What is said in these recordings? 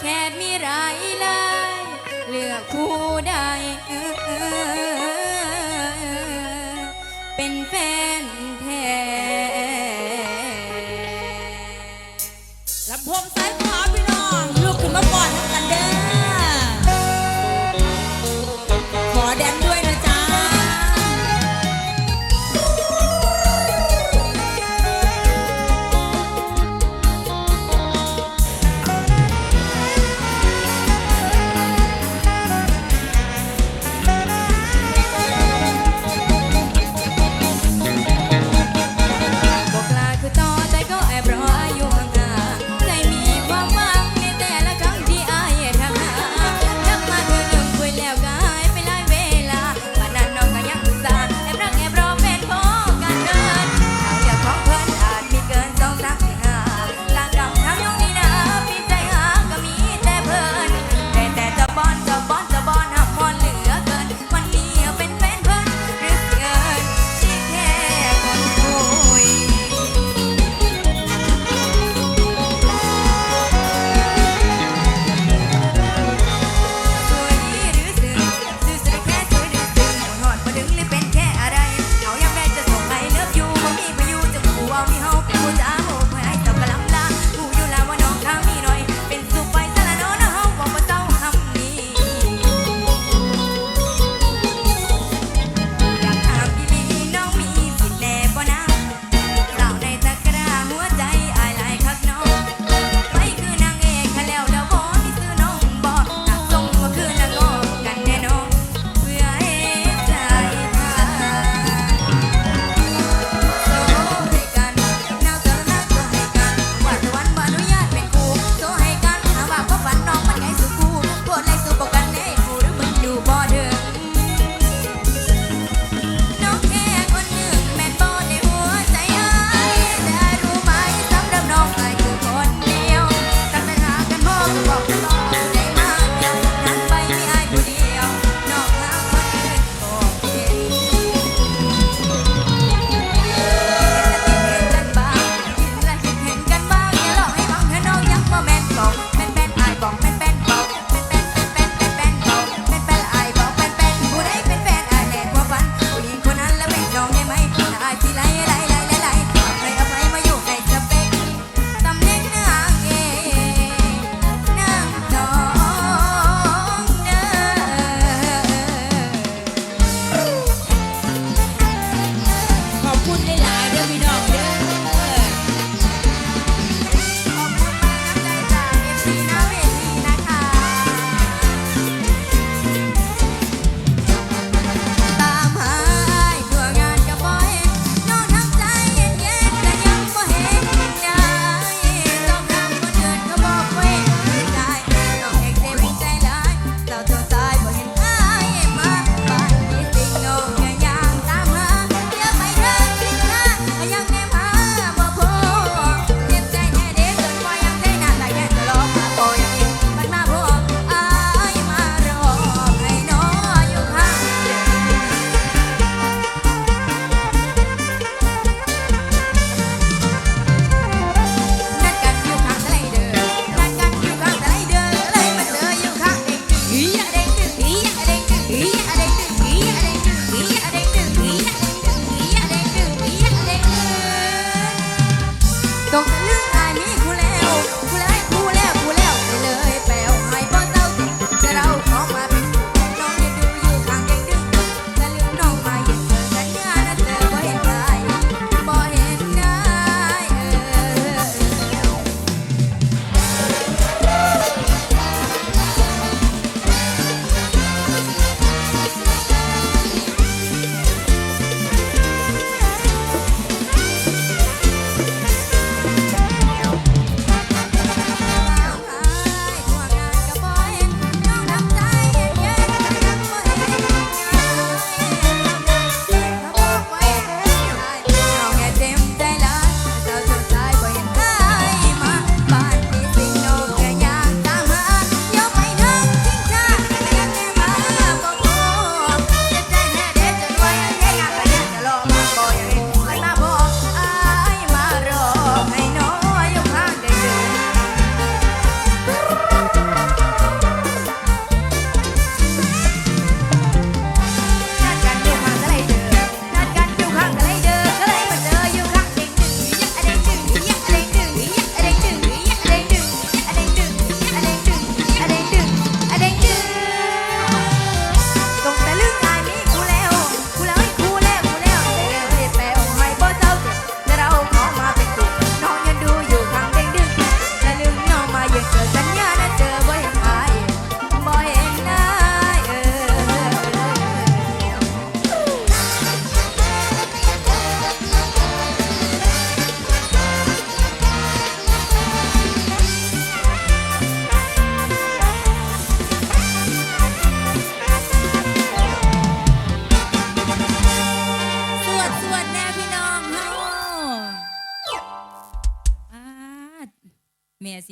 แขกมีไร้ยลาเลือกผู้ใดเป็นแฟนแท้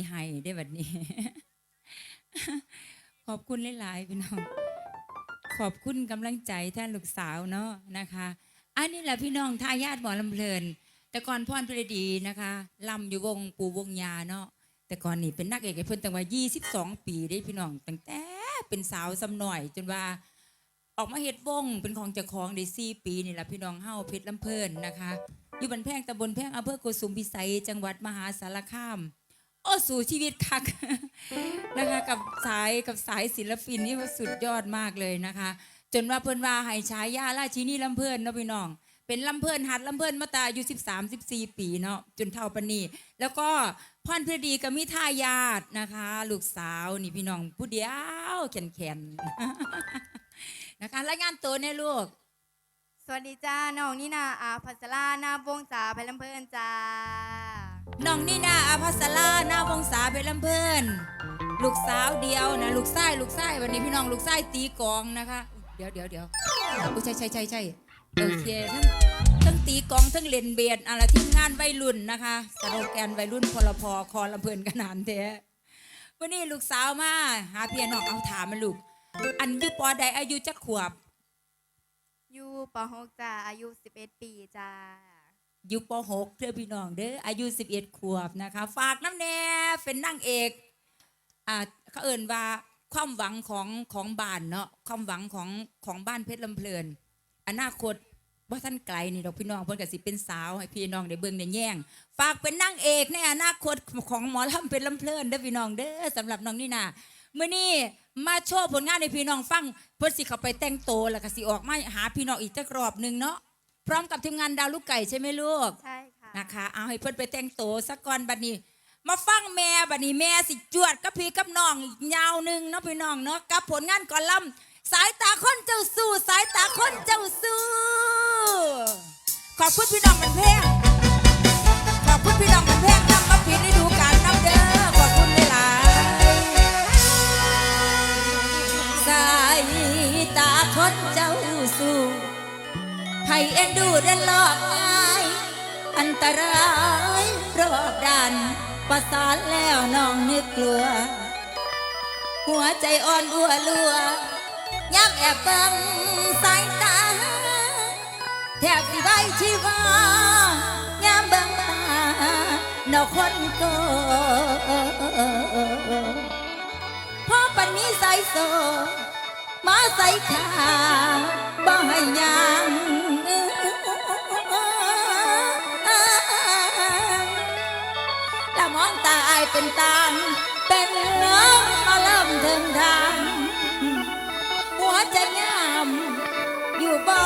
แม่สิให้ได้บัดนี้ ขอบคุณหลายๆพี่น้อง ขอบคุณกำลังใจท่านลูกสาวเนาะนะคะ อันนี้แหละพี่น้องทายาทหมอลำเพลิน แต่ก่อนพ่อนพรดีนะคะลำอยู่วงปูวงยาเนาะแต่ก่อนนี่เป็นนักเอกเพิ่นตั้งว่า22 ปีได้พี่น้องตั้งแต่เป็นสาวสำหน่อย จนว่าออกมาเฮ็ดวงเป็นของเจ้าของได้4ปีนี่แหละพี่น้องเฮาเพชรลำเพลินนะคะ อยู่บันแพงตำบลแพงอำเภอโกสุมพิสัย จังหวัดมหาสารคาม โอ้สู่ชีวิตคักนะคะ กับสายกับสายศิลปินนี่สุดยอดมากเลยนะคะ จนว่าเพิ่นว่าให้ฉายาราชินีลำเพลินเนาะพี่น้อง เป็นลำเพลินหัดลำเพลินมาตาอายุ13 14 ปีเนาะจนเท่าปานนี้แล้วก็พรพฤดีก็มีทายาทนะคะ ลูกสาวนี่พี่น้องผู้เดียวแข็งแข็งนะคะรายงานตัวเนี่ยลูกสวัสดีจ้าน้องนี่นาอาพัสรานาวงจ่าไปลำเพลินจ้า น้องนี่นาอาภัสราหน้าวงศาเป็นลำเพลินลูกสาวเดียวนะลูกไส้ลูกไส้วันนี้พี่น้องลูกไส้ตีกลองนะคะ เดี๋ยวเดี๋ยวเดี๋ยวโอ้ใช่ใช่ใช่ใช่โอเคทั้งทั้งตีกลองทั้งเล่นเบียดอะไรทีมงานวัยรุ่นนะคะสโลแกนวัยรุ่นพลพอคอลำเพลินขนาดแท้วันนี้ลูกสาวมาหาเพี่น้องเอาถามมาลูก อันยุปอใดอายุจักขวบ อยู่ปหกจ้าอายุ 11 ปีจ้า อยู่ป .6 เพื่อพี่น้องเด้ออายุ 11 ขวบนะคะ ฝากน้ำแน่เป็นนางเอกอ่าเขาเอ่นว่าความหวังของของบ้านเนาะความหวังของของบ้านเพชรลำเพลิน อนาคตว่าท่านไกลนี่ดอกพี่น้องเพิ่นก็สิเป็นสาวให้พี่น้องได้เบิ่งได้แย่ง ฝากเป็นนางเอกในอนาคตของหมอลำเพชรลำเพลินเด้อพี่น้องเด้อสำหรับน้องนี่นาเมื้อนี้มาโชว์ผลงานให้พี่น้องฟังเพิ่นสิเข้าไปแต่งโตแล้วก็สิออกมาหาพี่น้องอีกจักรอบหนึงเนาะ ร้อมกับทีมงานดาวลูกไก่ใช่ไหมลูก ใช่ค่ะ นะคะ เอาให้เพื่อนไปแต่งตัวสักก่อนบัดนี้ มาฟังแม่บัดนี้แม่สิจวดกับพี่กับน้องอีกยาวหนึ่งเนาะพี่น้องเนาะกับผลงานก่อนลำสายตาคนเจ้าสู้สายตาคนเจ้าสู้ขอบคุณพี่น้องมันแพงขอบคุณพี่น้องมันแพง เอ็นดูเดินหลอกง่ายอันตรายรอบด้านประสานแล้วน้องนึกกลัว หัวใจอ่อนอัวลัวยักแอบเบังสายตาแทบสิใบชีวายามเบังตานอกคนโกพ่อปันนี้ใส่โซ มาใส่ขาบ่ให้ยังละมองตาอายเป็นตางเป็นน้องมาเริ่มเดินทาง หัวใจงามอยู่บ่